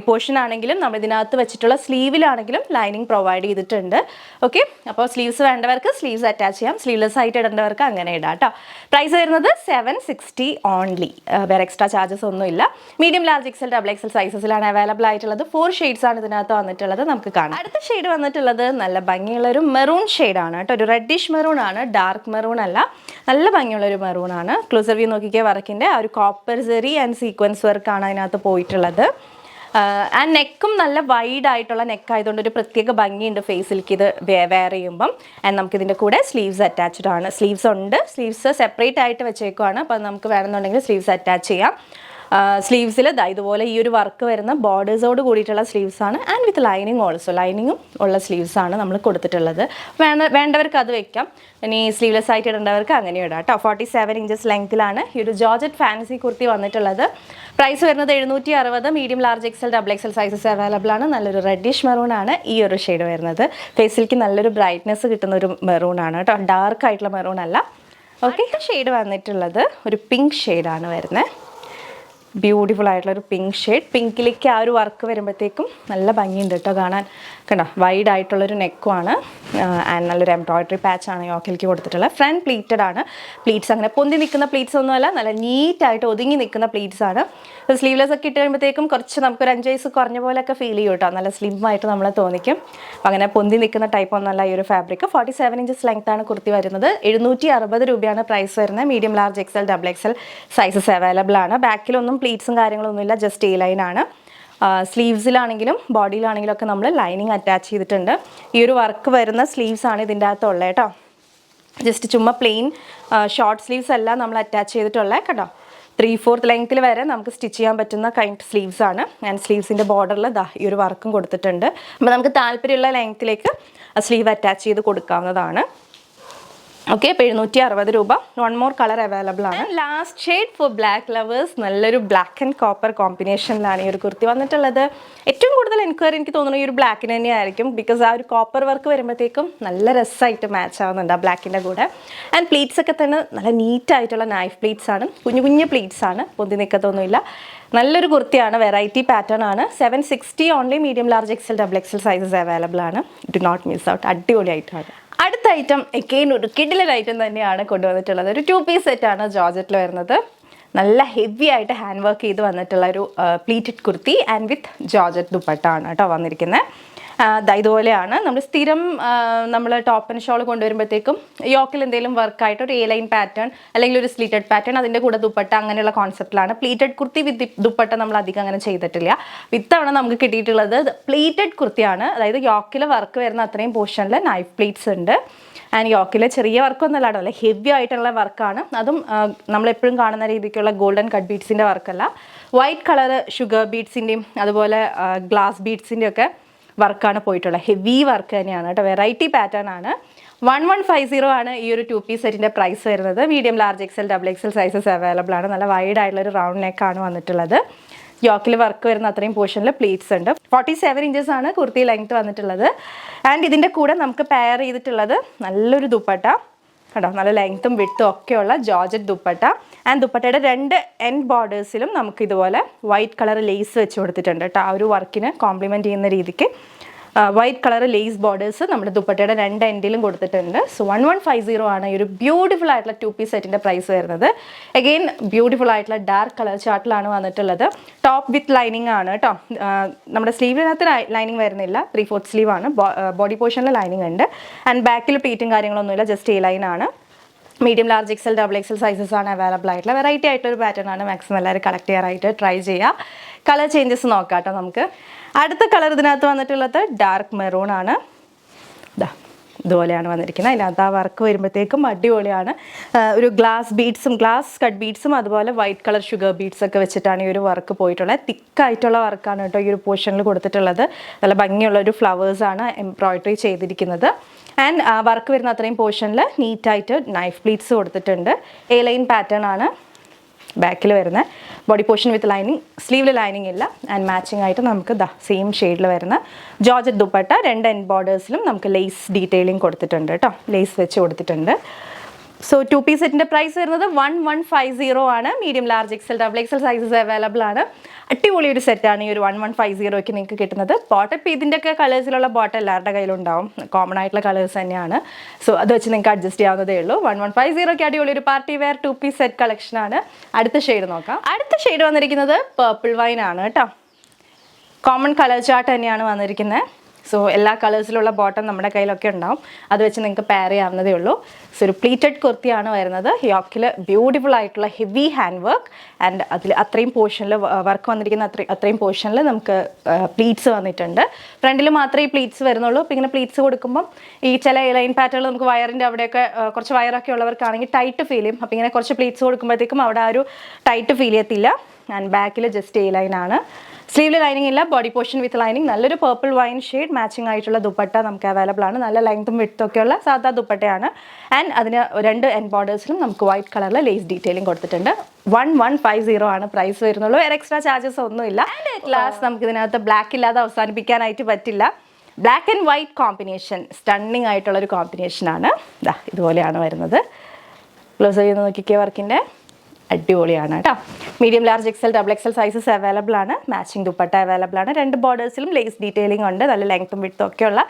പോർഷൻ ആണെങ്കിലും നമ്മൾ ഇതിനകത്ത് വെച്ചിട്ടുള്ള സ്ലീവിലാണെങ്കിലും ലൈനിങ് പ്രൊവൈഡ് ചെയ്തിട്ടുണ്ട്. ഓക്കെ അപ്പോൾ സ്ലീവ്സ് വേണ്ടവർക്ക് സ്ലീവ്സ് അറ്റാച്ച് ചെയ്യാം. സ്ലീവ്ലെസ് ആയിട്ട് ഇടേണ്ടവർക്ക് അങ്ങനെ ഇടാം കേട്ടോ പ്രൈസ് വരുന്നത് സെവൻ സിക്സ്റ്റി ഓൺലി വേറെ എക്സ്ട്രാ ചാർജസ് ഒന്നുമില്ല. Medium large XL double XL സൈസസിലാണ് available ആയിട്ടുള്ളത്. ഫോർ ഷെയ്ഡ്സ് ആണ് ഇതിനകത്ത് വന്നിട്ടുള്ളത്. നമുക്ക് കാണാം. അടുത്ത ഷെയ്ഡ് വന്നിട്ടുള്ളത് നല്ല ഭംഗിയുള്ള ഒരു മെറൂൺ ഷെയ്ഡാണ് കേട്ടോ ഒരു റെഡിഷ് മെറൂൺ ആണ്. ഡാർക്ക് മെറൂൺ അല്ല. നല്ല ഭംഗിയുള്ള ഒരു മെറൂൺ ആണ്. ക്ലൂസർ വ്യൂ നോക്കിക്കേ വർക്കിന്റെ ആ ഒരു കോപ്പർ സെറി ആൻഡ് സീക്വൻസ് വർക്കാണ് അതിനകത്ത് പോയിട്ടുള്ളത്. ആൻഡ് നെക്കും നല്ല വൈഡ് ആയിട്ടുള്ള നെക്ക് ആയതുകൊണ്ട് ഒരു പ്രത്യേക ഭംഗിയുണ്ട് ഫേസിലേക്ക് ഇത് വെയർ ചെയ്യുമ്പം. ആൻഡ് നമുക്ക് ഇതിന്റെ കൂടെ സ്ലീവ്സ് അറ്റാച്ച്ഡ് ആണ്. സ്ലീവ്സ് ഉണ്ട്. സ്ലീവ്സ് സെപ്പറേറ്റ് ആയിട്ട് വെച്ചേക്കുവാണ്. അപ്പോൾ നമുക്ക് വേണമെന്നുണ്ടെങ്കിൽ സ്ലീവ്സ് അറ്റാച്ച് ചെയ്യാം. സ്ലീവ്സിൽ ഇതുപോലെ ഈ ഒരു വർക്ക് വരുന്ന ബോർഡേഴ്സോട് കൂടിയിട്ടുള്ള സ്ലീവ്സ് ആണ്. ആൻഡ് വിത്ത് ലൈനിങ് ഓൾസോ ലൈനിങ്ങും ഉള്ള സ്ലീവ്സ് ആണ് നമ്മൾ കൊടുത്തിട്ടുള്ളത്. വേണ്ട വേണ്ടവർക്ക് അത് വെക്കാം. ഇനി സ്ലീവ്ലെസ് ആയിട്ട് ഇടേണ്ടവർക്ക് അങ്ങനെ ഇടാം കേട്ടോ ഫോർട്ടി സെവൻ ഇഞ്ചസ് ലെങ്ത്തിലാണ് ഈ ഒരു ജോർജറ്റ് ഫാൻസി കുർത്തി വന്നിട്ടുള്ളത്. പ്രൈസ് വരുന്നത് എഴുന്നൂറ്റി അറുപത് medium large XL double XL sizes available ആണ്. നല്ലൊരു റെഡിഷ് മെറൂൺ ആണ് ഈ ഒരു ഷെയ്ഡ് വരുന്നത്. ഫേസിലേക്ക് നല്ലൊരു ബ്രൈറ്റ്നെസ് കിട്ടുന്ന ഒരു മെറൂൺ ആണ് കേട്ടോ ഡാർക്ക് ആയിട്ടുള്ള മെറൂൺ അല്ല. ഓക്കെ ഷെയ്ഡ് വന്നിട്ടുള്ളത് ഒരു പിങ്ക് ഷെയ്ഡാണ് വരുന്നത് ബ്യൂട്ടിഫുൾ ആയിട്ടുള്ള ഒരു പിങ്ക് ഷെയ്ഡ് പിങ്കിലേക്ക് ആ ഒരു വർക്ക് വരുമ്പോഴത്തേക്കും നല്ല ഭംഗിയുണ്ട് കേട്ടോ കാണാൻ. കണ്ടോ വൈഡ് ആയിട്ടുള്ളൊരു നെക്കുമാണ് ആൻഡ് നല്ലൊരു എംബ്രോയിഡറി പാച്ചാണ് യോക്കിലേക്ക് കൊടുത്തിട്ടുള്ളത്. ഫ്രണ്ട് പ്ലീറ്റഡ് ആണ്. പ്ലീറ്റ്സ് അങ്ങനെ പൊന്തി നിൽക്കുന്ന പ്ലീറ്റ്സ് ഒന്നുമല്ല നല്ല നീറ്റായിട്ട് ഒതുങ്ങി നിൽക്കുന്ന പ്ലീറ്റ്സ് ആണ്. സ്ലീവ്ലെസ് ഒക്കെ ഇട്ട് കഴിയുമ്പോഴത്തേക്കും കുറച്ച് നമുക്കൊരു അഞ്ച് വയസ്സ് കുറഞ്ഞ പോലെയൊക്കെ ഫീൽ ചെയ്യും കേട്ടോ. നല്ല സ്ലിം ആയിട്ട് നമ്മളെ തോന്നിക്കും. അങ്ങനെ പൊന്തി നിൽക്കുന്ന ടൈപ്പ് ഒന്നല്ല ഈ ഒരു fabric forty seven inches length ആണ് കുർത്തി വരുന്നത്. എഴുന്നൂറ്റി അറുപത് രൂപയാണ് പ്രൈസ് വരുന്നത്. Medium large XL double XL sizes available ആണ്. ബാക്കിലൊന്നും പ്ലീറ്റ്സും കാര്യങ്ങളൊന്നുമില്ല ജസ്റ്റ് ഈ ലൈനാണ് സ്ലീവ്സിലാണെങ്കിലും ബോഡിയിലാണെങ്കിലും ഒക്കെ നമ്മൾ ലൈനിങ് അറ്റാച്ച് ചെയ്തിട്ടുണ്ട്. ഈ ഒരു വർക്ക് വരുന്ന സ്ലീവ്സ് ആണ് ഇതിന്റെ അകത്തുള്ളത് കേട്ടോ. ജസ്റ്റ് ചുമ്മാ പ്ലെയിൻ ഷോർട്ട് സ്ലീവ്സ് അല്ല നമ്മൾ അറ്റാച്ച് ചെയ്തിട്ടുള്ളത് കേട്ടോ. ത്രീ ഫോർത്ത് ലെങ്ത്തിൽ വരെ നമുക്ക് സ്റ്റിച്ച് ചെയ്യാൻ പറ്റുന്ന കൈൻഡ് സ്ലീവ്സ് ആണ്. ഞാൻ സ്ലീവ്സിന്റെ ബോർഡറിൽ ദാ ഈ ഒരു വർക്കും കൊടുത്തിട്ടുണ്ട്. അപ്പോൾ നമുക്ക് താല്പര്യമുള്ള ലെങ്ത്തിലേക്ക് സ്ലീവ് അറ്റാച്ച് ചെയ്ത് കൊടുക്കാവുന്നതാണ്. ഓക്കെ അപ്പോൾ എഴുന്നൂറ്റി അറുപത് രൂപ. വൺ മോർ കളർ അവൈലബിൾ ആണ്. Last shade for black lovers നല്ലൊരു ബ്ലാക്ക് ആൻഡ് കോപ്പർ കോമ്പിനേഷനിലാണ് ഈ ഒരു കുർത്തി വന്നിട്ടുള്ളത്. ഏറ്റവും കൂടുതൽ എൻക്വയറി എനിക്ക് തോന്നുന്നു ഈ ഒരു ബ്ലാക്കിന് തന്നെയായിരിക്കും ബിക്കോസ് ആ ഒരു കോപ്പർ വർക്ക് വരുമ്പോഴത്തേക്കും നല്ല രസമായിട്ട് മാച്ച് ആവുന്നുണ്ട് ആ ബ്ലാക്കിന്റെ കൂടെ. ആൻഡ് പ്ലീറ്റ്സ് ഒക്കെ തന്നെ നല്ല നീറ്റായിട്ടുള്ള നൈഫ് പ്ലീറ്റ്സ് ആണ്. കുഞ്ഞു കുഞ്ഞു പ്ലീറ്റ്സ് ആണ് പൊന്തി നിൽക്കത്തൊന്നുമില്ല നല്ലൊരു കുർത്തിയാണ് വെറൈറ്റി പാറ്റേൺ ആണ്. Seven sixty only medium large XL double XL sizes available ആണ്. ഡു നോട്ട് മിസ് ഔട്ട് അടിപൊളിയായിട്ടാണ്. അടുത്ത ഐറ്റം എക്കെയിൻ ഒരു കിഡിലൻ ഐറ്റം തന്നെയാണ് കൊണ്ടുവന്നിട്ടുള്ളത്. ഒരു ടു പീസ് സെറ്റാണ് ജോർജറ്റിൽ വരുന്നത്. നല്ല ഹെവി ആയിട്ട് ഹാൻഡ് വർക്ക് ചെയ്ത് വന്നിട്ടുള്ള ഒരു pleated kurti and with georgette ദുപ്പട്ടാണ് കേട്ടോ വന്നിരിക്കുന്നത് ഇതുപോലെയാണ്. നമ്മൾ സ്ഥിരം നമ്മൾ ടോപ്പ് ആൻഡ് ഷോൾ കൊണ്ടുവരുമ്പോഴത്തേക്കും യോക്കിൽ എന്തെങ്കിലും വർക്കായിട്ട് ഒരു എ ലൈൻ പാറ്റേൺ അല്ലെങ്കിൽ ഒരു സ്ലീറ്റഡ് പാറ്റേൺ അതിന്റെ കൂടെ ദുപ്പട്ട അങ്ങനെയുള്ള കോൺസെപ്റ്റിലാണ് പ്ലീറ്റഡ് കുർത്തി വിത്ത് ദുപ്പട്ട നമ്മൾ അധികം അങ്ങനെ ചെയ്തിട്ടില്ല. ഇത്തവണ നമുക്ക് കിട്ടിയിട്ടുള്ളത്. പ്ലീറ്റഡ് കുർത്തിയാണ്. അതായത് യോക്കിൽ വർക്ക് വരുന്ന അത്രയും പോർഷനിൽ നൈഫ് പ്ലീറ്റ്സ് ഉണ്ട്. ആൻഡ് യോക്കിലെ ചെറിയ വർക്കൊന്നും അല്ല ഹെവി ആയിട്ടുള്ള വർക്കാണ് അതും നമ്മളെപ്പോഴും കാണുന്ന രീതിക്കുള്ള ഗോൾഡൻ കട്ട് ബീഡ്സിന്റെ വർക്കല്ല വൈറ്റ് കളർ ഷുഗർ ബീഡ്സിന്റെയും അതുപോലെ ഗ്ലാസ് ബീഡ്സിന്റെയും ഒക്കെ വർക്കാണ് പോയിട്ടുള്ളത് ഹെവി വർക്ക് തന്നെയാണ് കേട്ടോ. വെറൈറ്റി പാറ്റേൺ ആണ്. വൺ വൺ ഫൈവ് സീറോ ആണ് ഈ ഒരു ടു പീസ് സെറ്റിന്റെ പ്രൈസ് വരുന്നത്. Medium large XL double XL sizes available ആണ്. നല്ല വൈഡ് ആയിട്ടുള്ള ഒരു റൗണ്ട് നെക്കാണ് വന്നിട്ടുള്ളത്. യോക്കിൽ വർക്ക് വരുന്ന അത്രയും പോർഷനിൽ പ്ലീറ്റ്സ് ഉണ്ട്. ഫോർട്ടി സെവൻ ഇഞ്ചസ് ആണ് കുർത്തി ലെങ്ത് വന്നിട്ടുള്ളത്. ആൻഡ് ഇതിന്റെ കൂടെ നമുക്ക് പെയർ ചെയ്തിട്ടുള്ളത് നല്ലൊരു ദുപ്പട്ട. കേട്ടോ നല്ല ലെങ്ത്തും വിട്ടും ഒക്കെയുള്ള ജോർജറ്റ് ദുപ്പട്ട. ആൻഡ് ദുപ്പട്ടയുടെ രണ്ട് എൻ ബോർഡേഴ്സിലും നമുക്ക് ഇതുപോലെ വൈറ്റ് കളർ ലേസ് വെച്ച് കൊടുത്തിട്ടുണ്ട് കേട്ടോ ആ ഒരു വർക്കിന് കോംപ്ലിമെന്റ് ചെയ്യുന്ന രീതിക്ക്. വൈറ്റ് കളർ ലേസ് ബോർഡേഴ്സ് നമ്മുടെ ദുപ്പട്ടയുടെ രണ്ട് എൻഡിലും കൊടുത്തിട്ടുണ്ട്. So one one five zero ആണ് ഈ ഒരു ബ്യൂട്ടിഫുൾ ആയിട്ടുള്ള ടു പീസ് സെറ്റിന്റെ പ്രൈസ് വരുന്നത്. അഗെയിൻ ബ്യൂട്ടിഫുൾ ആയിട്ടുള്ള ഡാർക്ക് കളർ ചാർട്ടിലാണ് വന്നിട്ടുള്ളത്. ടോപ്പ് വിത്ത് ലൈനിങ് ആണ് കേട്ടോ നമ്മുടെ സ്ലീവിനകത്ത് ലൈനിങ് വരുന്നില്ല. ത്രീ ഫോർത്ത് സ്ലീവ് ആണ് ബോഡി പോർഷനിൽ ലൈനിങ് ഉണ്ട്. ആൻഡ് ബാക്കിൽ പ്ലീറ്റും കാര്യങ്ങളൊന്നുമില്ല ജസ്റ്റ് ഈ ലൈൻ ആണ്. Medium large XL double XL sizes ആണ് അവൈലബിൾ ആയിട്ടുള്ള. വെറൈറ്റി ആയിട്ടുള്ള ഒരു പാറ്റേൺ ആണ് മാക്സിമം എല്ലാവരും കളക്ട് ചെയ്യാറായിട്ട് ട്രൈ ചെയ്യുക കളർ ചേഞ്ചസ് നോക്കാം കേട്ടോ നമുക്ക്. അടുത്ത കളർ ഇതിനകത്ത് വന്നിട്ടുള്ളത് ഡാർക്ക് മെറൂൺ ആണ്. ഇതാ ഇതുപോലെയാണ് വന്നിരിക്കുന്നത്. അതിനകത്ത് ആ വർക്ക് വരുമ്പോഴത്തേക്കും അടിപൊളിയാണ്. ഒരു ഗ്ലാസ് ബീഡ്സും ഗ്ലാസ് കട്ട് ബീഡ്സും അതുപോലെ വൈറ്റ് കളർ ഷുഗർ ബീഡ്സ് ഒക്കെ വെച്ചിട്ടാണ് ഈ ഒരു വർക്ക് പോയിട്ടുള്ളത്. തിക്കായിട്ടുള്ള വർക്കാണ് കേട്ടോ ഈ ഒരു പോർഷനിൽ കൊടുത്തിട്ടുള്ളത്. നല്ല ഭംഗിയുള്ള ഒരു ഫ്ലവേഴ്സാണ് എംബ്രോയിഡറി ചെയ്തിരിക്കുന്നത്. ആൻഡ് വർക്ക് വരുന്ന അത്രയും പോർഷനിൽ നീറ്റായിട്ട് നൈഫ് പ്ലീറ്റ്സ് കൊടുത്തിട്ടുണ്ട്. എ ലൈൻ പാറ്റേൺ ആണ്. ബാക്കിൽ വരുന്ന ബോഡി പോർഷൻ വിത്ത് ലൈനിങ് സ്ലീവിൽ ലൈനിങ് ഇല്ല. ആൻഡ് മാച്ചിങ് ആയിട്ട് നമുക്ക് ദ സെയിം ഷെയ്ഡിൽ വരുന്ന ജോർജറ്റ് ദുപ്പട്ട രണ്ട് എൻഡ് ബോർഡേഴ്സിലും നമുക്ക് ലേസ് ഡീറ്റെയിലിംഗ് കൊടുത്തിട്ടുണ്ട് കേട്ടോ ലേസ് വെച്ച് കൊടുത്തിട്ടുണ്ട്. സോ ടു പീസ് സെറ്റിന്റെ പ്രൈസ് വരുന്നത് വൺ വൺ ഫൈവ് സീറോ ആണ്. Medium large XL double XL sizes available ആണ്. അടിപൊളി ഒരു സെറ്റാണ് ഈ ഒരു വൺ വൺ ഫൈവ് സീറോയ്ക്ക് നിങ്ങൾക്ക് കിട്ടുന്നത്. ബോട്ടം ഇപ്പോൾ ഇതിന്റെയൊക്കെ കളേഴ്സിലുള്ള ബോട്ടം എല്ലാവരുടെ കയ്യിലുണ്ടാവും കോമൺ ആയിട്ടുള്ള കളേഴ്സ് തന്നെയാണ്. സോ അത് വെച്ച് നിങ്ങൾക്ക് അഡ്ജസ്റ്റ് ചെയ്യാവുന്നതേ ഉള്ളൂ. വൺ വൺ ഫൈവ് സീറോയ്ക്ക് അടിപൊളി ഒരു party wear two piece set കളക്ഷനാണ് അടുത്ത ഷെയ്ഡ് നോക്കാം. അടുത്ത ഷെയ്ഡ് വന്നിരിക്കുന്നത് പേർപ്പിൾ വൈൻ ആണ് കേട്ടോ. കോമൺ കളർ ചാർട്ട് തന്നെയാണ് വന്നിരിക്കുന്നത്. സോ എല്ലാ കളേഴ്സിലുള്ള ബോട്ടം നമ്മുടെ കയ്യിലൊക്കെ ഉണ്ടാവും. അത് വെച്ച് നിങ്ങൾക്ക് പെയർ ചെയ്യാവുന്നതേ ഉള്ളൂ. സോ ഒരു പ്ലീറ്റഡ് കുർത്തിയാണ് വരുന്നത്. യോക്കിൽ ബ്യൂട്ടിഫുൾ ആയിട്ടുള്ള ഹെവി ഹാൻഡ് വർക്ക് ആൻഡ് അതിൽ അത്രയും പോർഷനിൽ വർക്ക് വന്നിരിക്കുന്ന അത്രയും അത്രയും പോർഷനിൽ നമുക്ക് പ്ലീറ്റ്സ് വന്നിട്ടുണ്ട്. ഫ്രണ്ടിൽ മാത്രമേ ഈ പ്ലീറ്റ്സ് വരുന്നുള്ളൂ. അപ്പോൾ ഇങ്ങനെ പ്ലീറ്റ്സ് കൊടുക്കുമ്പം ഈ ചില ലൈൻ പാറ്റേൺ നമുക്ക് വയറിന്റെ അവിടെയൊക്കെ കുറച്ച് വയറൊക്കെ ഉള്ളവർക്കാണെങ്കിൽ ടൈറ്റ് ഫീൽ ചെയ്യും. അപ്പോൾ ഇങ്ങനെ കുറച്ച് പ്ലീറ്റ്സ് കൊടുക്കുമ്പോഴത്തേക്കും അവിടെ ആ ഒരു ടൈറ്റ് ഫീൽ ചെയ്യത്തില്ല. ആൻഡ് ബാക്കിൽ ജസ്റ്റ് എ ലൈനാണ് സ്ലീവിൽ ലൈനിങ് ഇല്ല ബോഡി പോർഷൻ വിത്ത് ലൈനിങ് നല്ലൊരു പേർപ്പിൾ വൈൻ ഷെയ്ഡ് മാച്ചിങ് ആയിട്ടുള്ള ദുപ്പട്ട നമുക്ക് അവൈലബിൾ ആണ്. നല്ല ലെങ്ത്തും വിട്ടും ഒക്കെയുള്ള സാധാ ദുപ്പട്ടയാണ്. ആൻഡ് അതിന് രണ്ട് എൻ ബോർഡേഴ്സിലും നമുക്ക് വൈറ്റ് കളറിൽ ലേസ് ഡീറ്റെയിലും കൊടുത്തിട്ടുണ്ട്. വൺ വൺ ഫൈവ് സീറോ ആണ് പ്രൈസ് വരുന്നുള്ളൂ. വേറെ എക്സ്ട്രാ ചാർജസ് ഒന്നുമില്ല ലാസ്റ്റ് നമുക്ക് ഇതിനകത്ത് ബ്ലാക്ക് ഇല്ലാതെ അവസാനിപ്പിക്കാനായിട്ട് പറ്റില്ല. Black and white combination stunning ആയിട്ടുള്ള ഒരു കോമ്പിനേഷനാണ് ഇതാ ഇതുപോലെയാണ് വരുന്നത്. ക്ലോസ് ചെയ്ത് നോക്കിക്കേ വർക്കിന്റെ അടിപൊളിയാണ് കേട്ടോ. Medium large XL double XL sizes available ആണ്. മാച്ചിങ് ദുപ്പട്ട അവൈലബിൾ ആണ്. രണ്ട് ബോർഡേഴ്സിലും ലേസ് ഡീറ്റെയിലിംഗ് ഉണ്ട്. നല്ല ലെങ്ത്തും വിട്ടും ഒക്കെയുള്ള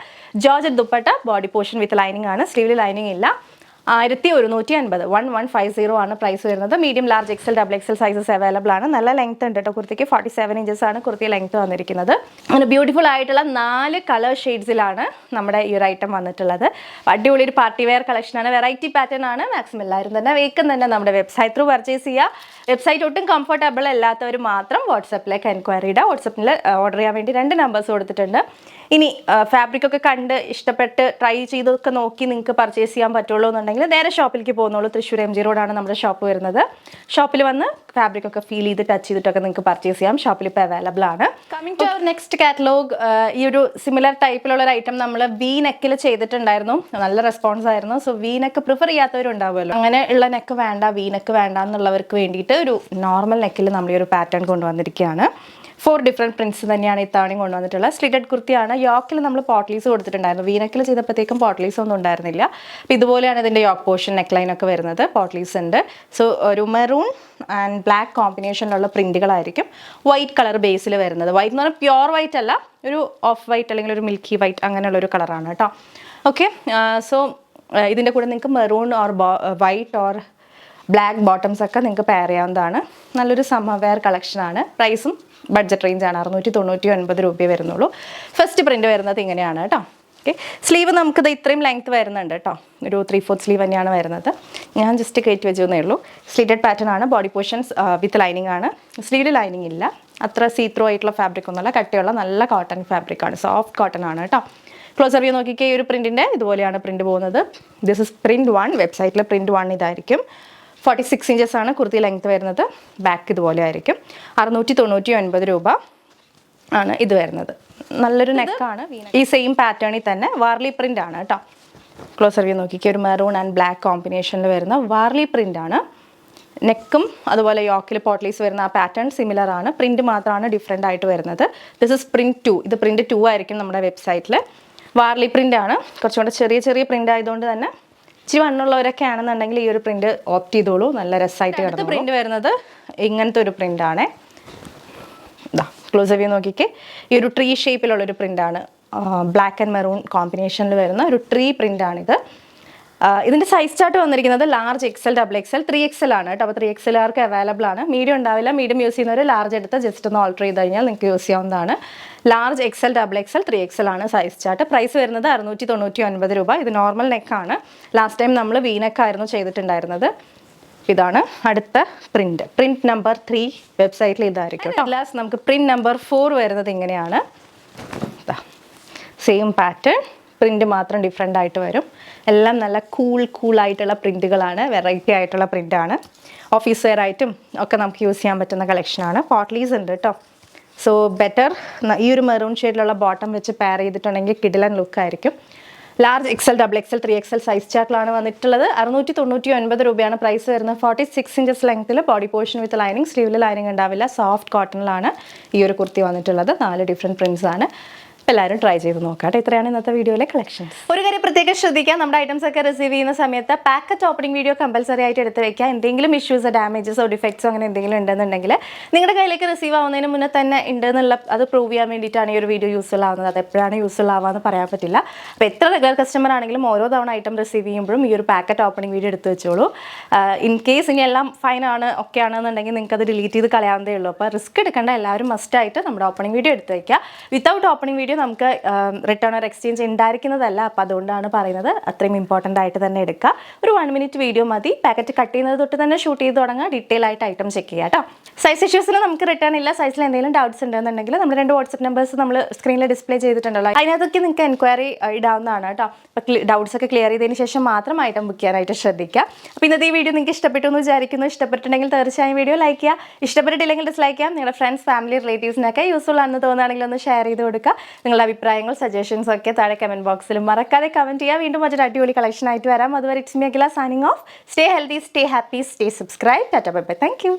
georgette dupatta. Body portion with lining ആണ്. സ്ലീവിൽ ലൈനിങ് ഇല്ല. ആയിരത്തി ഒരുന്നൂറ്റി അൻപത് വൺ വൺ ഫൈവ് സീറോ ആണ് പ്രൈസ് വരുന്നത്. Medium large XL double XL sizes available ആണ്. നല്ല ലെങ്ത് ഉണ്ട് കേട്ടോ കുർത്തിക്ക്. ഫോർട്ടി സെവൻ ഇഞ്ചസ് ആണ് കുർത്തി ലെങ്ത് വന്നിരിക്കുന്നത്. അങ്ങനെ ബ്യൂട്ടിഫുൾ ആയിട്ടുള്ള നാല് കളർ ഷെയ്ഡ്സിലാണ് നമ്മുടെ ഈ ഒരു ഐറ്റം വന്നിട്ടുള്ളത്. അടിപൊളി ഒരു പാർട്ടി വെയർ കളക്ഷനാണ് വെറൈറ്റി പാറ്റേൺ ആണ്. മാക്സിമം എല്ലാവരും തന്നെ വേഗം തന്നെ നമ്മുടെ വെബ്സൈറ്റ് ത്രൂ പർച്ചേസ് ചെയ്യുക വെബ്സൈറ്റ് ഒട്ടും കംഫർട്ടബിൾ അല്ലാത്തവർ മാത്രം വാട്സപ്പിലേക്ക് എൻക്വയറി ഇടുക വാട്സപ്പിൽ ഓർഡർ ചെയ്യാൻ വേണ്ടി രണ്ട് നമ്പേഴ്സ് കൊടുത്തിട്ടുണ്ട്. ഇനി ഫാബ്രിക് ഒക്കെ കണ്ട് ഇഷ്ടപ്പെട്ട് ട്രൈ ചെയ്തൊക്കെ നോക്കി നിങ്ങൾക്ക് പർച്ചേസ് ചെയ്യാൻ പറ്റുള്ളൂ നേരെ ഷോപ്പിലേക്ക് പോകുന്നുള്ളൂ. തൃശ്ശൂർ എം ജി റോഡാണ് നമ്മുടെ ഷോപ്പ് വരുന്നത്. ഷോപ്പിൽ വന്ന് ഫാബ്രിക് ഒക്കെ ഫീൽ ചെയ്ത് ടച്ച് ചെയ്തിട്ടൊക്കെ നിങ്ങൾക്ക് പർച്ചേസ് ചെയ്യാം. ഷോപ്പിൽ ഇപ്പോൾ അവൈലബിൾ ആണ്. Coming to our next catalogue ഈ ഒരു സിമിലർ ടൈപ്പിലുള്ള ഒരു ഐറ്റം നമ്മൾ വി നെക്കിൽ ചെയ്തിട്ടുണ്ടായിരുന്നു. നല്ല റെസ്പോൺസ് ആയിരുന്നു. സോ വി നെക്ക് പ്രിഫർ ചെയ്യാത്തവരുണ്ടാവുമല്ലോ. അങ്ങനെ ഉള്ള നെക്ക് വേണ്ട വി നെക്ക് വേണ്ട എന്നുള്ളവർക്ക് വേണ്ടിയിട്ട് ഒരു നോർമൽ നെക്കിൽ നമ്മൾ ഈ ഒരു പാറ്റേൺ കൊണ്ടുവന്നിരിക്കുകയാണ്. ഫോർ ഡിഫറെന്റ് പ്രിൻസ് തന്നെയാണ് ഇത്തവണയും കൊണ്ടുവന്നിട്ടുള്ളത്. സ്ലിറ്റഡ് കുർത്തിയാണ്. യോക്കിൽ നമ്മൾ പോട്ട്ലീസ് കൊടുത്തിട്ടുണ്ടായിരുന്നു. വീനക്കിൽ ചെയ്തപ്പോഴത്തേക്കും പോട്ട്ലീസ് ഒന്നും ഉണ്ടായിരുന്നില്ല. അപ്പോൾ ഇതുപോലെയാണ് ഇതിന്റെ യോക്ക് പോർഷൻ നെക്ക് ലൈൻ ഒക്കെ വരുന്നത്. പോട്ട്ലീസ് ഉണ്ട്. സോ ഒരു മെറൂൺ ആൻഡ് ബ്ലാക്ക് കോമ്പിനേഷനിലുള്ള പ്രിന്റുകളായിരിക്കും വൈറ്റ് കളർ ബേസിൽ വരുന്നത്. വൈറ്റ് എന്ന് പറഞ്ഞാൽ പ്യുവർ വൈറ്റ് അല്ല. ഒരു ഓഫ് വൈറ്റ് അല്ലെങ്കിൽ ഒരു മിൽക്കി വൈറ്റ് അങ്ങനെയുള്ള ഒരു കളറാണ് കേട്ടോ. ഓക്കെ സോ ഇതിന്റെ കൂടെ നിങ്ങൾക്ക് maroon or white or black bottoms ഒക്കെ നിങ്ങൾക്ക് പെയർ ചെയ്യാവുന്നതാണ്. നല്ലൊരു സമ്മർ വെയർ കളക്ഷനാണ് പ്രൈസും ബഡ്ജറ്റ് റേഞ്ചാണ് അറുന്നൂറ്റി തൊണ്ണൂറ്റി ഒൻപത് രൂപയെ വരുന്നുള്ളൂ. ഫസ്റ്റ് പ്രിന്റ് വരുന്നത് ഇങ്ങനെയാണ് കേട്ടോ. ഓക്കെ സ്ലീവ് നമുക്കിത് ഇത്രയും ലെങ്ത് വരുന്നുണ്ട് കേട്ടോ. ഒരു ത്രീ ഫോർത്ത് സ്ലീവ് തന്നെയാണ് വരുന്നത്. ഞാൻ ജസ്റ്റ് കയറ്റി വെച്ചേ ഉള്ളൂ. സ്ലീറ്റഡ് പാറ്റേൺ ആണ്. ബോഡി പോർഷൻസ് വിത്ത് ലൈനിങ് ആണ്. സ്ലീവ് ലൈനിങ് ഇല്ല. അത്ര സീത്രോ ആയിട്ടുള്ള ഫാബ്രിക് ഒന്നുമല്ല. കട്ടിയുള്ള നല്ല കോട്ടൺ ഫാബ്രിക് ആണ്. സോഫ്റ്റ് കോട്ടൺ ആണ് കേട്ടോ. ക്ലോസർ വ്യൂ നോക്കിക്കേ. ഈ ഒരു പ്രിന്റിന്റെ ഇതുപോലെയാണ് പ്രിന്റ് പോകുന്നത്. ദിസ് ഇസ് പ്രിന്റ് വൺ വെബ്സൈറ്റിലെ പ്രിന്റ് വൺ ഇതായിരിക്കും. ഫോർട്ടി സിക്സ് ഇഞ്ചസ് ആണ് കുർത്തി ലെങ്ത് വരുന്നത്. ബാക്ക് ഇതുപോലെ ആയിരിക്കും. അറുന്നൂറ്റി തൊണ്ണൂറ്റി ഒൻപത് രൂപ ആണ് ഇത് വരുന്നത്. നല്ലൊരു നെക്കാണ് ഈ സെയിം പാറ്റേണിൽ തന്നെ വാർലി പ്രിന്റ് ആണ് കേട്ടോ ക്ലോസർ വ്യൂ നോക്കിക്കുക ഒരു മെറൂൺ ആൻഡ് ബ്ലാക്ക് കോമ്പിനേഷനിൽ വരുന്ന വാർലി പ്രിന്റ് ആണ്. നെക്കും അതുപോലെ യോക്കിൽ പോട്ട്ലീസ് വരുന്ന ആ പാറ്റേൺ സിമിലർ ആണ്. പ്രിന്റ് മാത്രമാണ് ഡിഫറെന്റ് ആയിട്ട് വരുന്നത്. ദിസ് ഇസ് പ്രിന്റ് ടു ഇത് പ്രിന്റ് ടു ആയിരിക്കും നമ്മുടെ വെബ്സൈറ്റിൽ വാർലി പ്രിന്റ് ആണ്. കുറച്ചുകൂടെ ചെറിയ ചെറിയ പ്രിന്റ് ആയതുകൊണ്ട് തന്നെ ഇച്ചിരി വണ്ണുള്ളവരൊക്കെ ആണെന്നുണ്ടെങ്കിൽ ഈ ഒരു പ്രിന്റ് ഓപ്റ്റ് ചെയ്തോളൂ. നല്ല രസമായിട്ട് കിടന്നു പ്രിന്റ് വരുന്നത്. ഇങ്ങനത്തെ ഒരു പ്രിന്റ് ആണ് ഇതാ ക്ലോസ് വ്യൂ നോക്കിക്കേ. ഈ ഒരു ട്രീ ഷേപ്പിലുള്ള ഒരു പ്രിന്റാണ്. ബ്ലാക്ക് ആൻഡ് മെറൂൺ കോമ്പിനേഷനിൽ വരുന്ന ഒരു ട്രീ പ്രിന്റാണിത് ഇതിന്റെ സൈസ് ചാർട്ട് വന്നിരിക്കുന്നത് large XL double XL three XL ആണ് കേട്ടോ. അപ്പോൾ ത്രീ എക്സൽ ആർക്ക് അവൈലബിൾ ആണ്. മീഡിയം ഉണ്ടാവില്ല. മീഡിയം യൂസ് ചെയ്യുന്നവർ ലാർജ് എടുത്ത് ജസ്റ്റ് ഒന്ന് ഓൾട്ടർ ചെയ്ത് കഴിഞ്ഞാൽ നിങ്ങൾക്ക് യൂസ് ചെയ്യാവുന്നതാണ്. Large XL double XL three XL ആണ് സൈസ് ചാർട്ട് പ്രൈസ് വരുന്നത് അറുന്നൂറ്റി തൊണ്ണൂറ്റി ഒൻപത് രൂപ ഇത് നോർമൽ നെക്കാണ് ലാസ്റ്റ് ടൈം നമ്മൾ വി നെക്കായിരുന്നു ചെയ്തിട്ടുണ്ടായിരുന്നത്. ഇതാണ് അടുത്ത പ്രിന്റ് പ്രിന്റ് നമ്പർ ത്രീ വെബ്സൈറ്റിൽ ഇതായിരിക്കും ലാസ്റ്റ് നമുക്ക് പ്രിന്റ് നമ്പർ ഫോർ വരുന്നത് ഇങ്ങനെയാണ്. സെയിം പാറ്റേൺ പ്രിന്റ് മാത്രം ഡിഫറെന്റ് ആയിട്ട് വരും. എല്ലാം നല്ല കൂൾ കൂൾ ആയിട്ടുള്ള പ്രിന്റുകളാണ്. വെറൈറ്റി ആയിട്ടുള്ള പ്രിന്റാണ് ഓഫീസ് വെയർ ആയിട്ടും ഒക്കെ നമുക്ക് യൂസ് ചെയ്യാൻ പറ്റുന്ന കളക്ഷനാണ് പോട്ട്ലീസ് ഉണ്ട് കേട്ടോ സോ ബെറ്റർ ഈ ഒരു മെറൂൺ ഷെയ്ഡിലുള്ള ബോട്ടം വെച്ച് പെയർ ചെയ്തിട്ടുണ്ടെങ്കിൽ കിഡിലൻ ലുക്ക് ആയിരിക്കും. Large XL double XL three XL size ചാർട്ടിലാണ് വന്നിട്ടുള്ളത് അറുന്നൂറ്റി തൊണ്ണൂറ്റി ഒൻപത് രൂപയാണ് പ്രൈസ് വരുന്നത്. ഫോർട്ടി സിക്സ് ഇഞ്ചസ് ലെങ്ത്തിൽ ബോഡി പോർഷൻ വിത്ത് ലൈനിങ് സ്ലീവിൽ ലൈനിങ് ഉണ്ടാവില്ല. സോഫ്റ്റ് കോട്ടണിലാണ് ഈ ഒരു കുർത്തി വന്നിട്ടുള്ളത്. നാല് ഡിഫറെന്റ് പ്രിൻസ് ആണ്. എല്ലാവരും ട്രൈ ചെയ്ത് നോക്കാം ഇത്രയാണ് ഇന്നത്തെ വീഡിയോയിലെ കളക്ഷൻ ഒരു കാര്യം പ്രത്യേകം ശ്രദ്ധിക്കാം. നമ്മുടെ ഐറ്റംസ് ഒക്കെ റിസീവ് ചെയ്യുന്ന സമയത്ത് പാക്കറ്റ് ഓപ്പണിംഗ് വീഡിയോ കമ്പൽസറി ആയിട്ട് എടുത്ത് വെക്കുക. എന്തെങ്കിലും ഇഷ്യൂസ് ഡാമേജസോ ഡിഫക്ട്സോ അങ്ങനെ എന്തെങ്കിലും ഉണ്ടെന്നുണ്ടെങ്കിൽ നിങ്ങളുടെ കയ്യിലേക്ക് റിസീവ് ആവുന്നതിന് മുന്നേ തന്നെ ഉണ്ടെന്നുള്ള അത് പ്രൂവ് ചെയ്യാൻ വേണ്ടിയിട്ടാണ് ഈ ഒരു വീഡിയോ യൂസ്ഫുൾ ആവുന്നത്. അത് എപ്പോഴാണ് യൂസ്ഫുൾ ആവാന്ന് പറയാൻ പറ്റില്ല. അപ്പോൾ എത്ര റെഗുലർ കസ്റ്റമർ ആണെങ്കിലും ഓരോ തവണ ഐറ്റം റിസീവ് ചെയ്യുമ്പോഴും ഈ ഒരു പാക്കറ്റ് ഓപ്പണിംഗ് വീഡിയോ എടുത്ത് വെച്ചോളൂ. ഇൻ കേസ് ഇനി എല്ലാം ഫൈൻ ആണ് ഒക്കെ ആണെന്നുണ്ടെങ്കിൽ നിങ്ങൾക്ക് അത് ഡിലീറ്റ് ചെയ്ത് കളയാവുന്നതേ ഉള്ളൂ. അപ്പോൾ റിസ്ക് എടുക്കേണ്ട എല്ലാവരും മസ്റ്റായിട്ട് നമ്മുടെ ഓപ്പണിംഗ് വീഡിയോ എടുത്ത് വയ്ക്കുക വിത്തൗട്ട് ഓപ്പണിംഗ് വീഡിയോ നമുക്ക് റിട്ടേൺ ഓർ എക്സ്ചേഞ്ച് ഉണ്ടായിരിക്കുന്നതല്ല അപ്പോൾ അതുകൊണ്ടാണ് പറയുന്നത്. അത്രയും ഇമ്പോർട്ടന്റ് ആയിട്ട് തന്നെ എടുക്കുക ഒരു വൺ മിനിറ്റ് വീഡിയോ മതി. പാക്കറ്റ് കട്ട് ചെയ്യുന്നത് തൊട്ട് തന്നെ ഷൂട്ട് ചെയ്ത് തുടങ്ങുക ഡീറ്റെയിൽ ആയിട്ട് ഐറ്റം ചെക്ക് ചെയ്യാം കേട്ടോ സൈസ് ഇഷ്യൂസിന് നമുക്ക് റിട്ടേൺ ഇല്ല. സൈസിൽ എന്തെങ്കിലും ഡൗട്ട്സ് ഉണ്ടെന്നുണ്ടെങ്കിൽ നമ്മൾ രണ്ട് വാട്സപ്പ് നമ്പേഴ്സ് നമ്മൾ സ്ക്രീനിൽ ഡിസ്പ്ലേ ചെയ്തിട്ടുണ്ടല്ലോ. അതിനകത്തൊക്കെ നിങ്ങൾക്ക് എൻക്വയറി ഇടാവുന്നതാണ് കേട്ടോ. അപ്പോൾ ഡൗട്ട്സ് ഒക്കെ ക്ലിയർ ചെയ്തതിന് ശേഷം മാത്രം ഐറ്റം ബുക്ക് ചെയ്യാനായിട്ട് ശ്രദ്ധിക്കുക. അപ്പോൾ ഇന്നത്തെ ഈ വീഡിയോ നിങ്ങൾക്ക് ഇഷ്ടപ്പെട്ടു എന്ന് വിചാരിക്കുന്നു. ഇഷ്ടപ്പെട്ടിട്ടുണ്ടെങ്കിൽ തീർച്ചയായും വീഡിയോ ലൈക്ക് ചെയ്യുക. ഇഷ്ടപ്പെട്ടിട്ടില്ലെങ്കിൽ ഡിസ്ലൈക്ക് ചെയ്യാം നിങ്ങളുടെ ഫ്രണ്ട്സ് ഫാമിലി റിലേറ്റീവ്സിനൊക്കെ യൂസ്ഫുൾ ആണെന്ന് തോന്നുകയാണെങ്കിൽ ഒന്ന് ഷെയർ ചെയ്ത് കൊടുക്കുക. നിങ്ങളുടെ അഭിപ്രായങ്ങൾ സജഷൻസ് ഒക്കെ താഴെ കമന്റ് ബോക്സിൽ മറക്കാതെ കമന്റ് ചെയ്യുക. വീണ്ടും മറ്റൊരു അടിപൊളി കളക്ഷൻ ആയിട്ട് വരാം. അതുവരെ it's me Akhila signing off stay healthy stay happy stay subscribe Tata bye bye thank U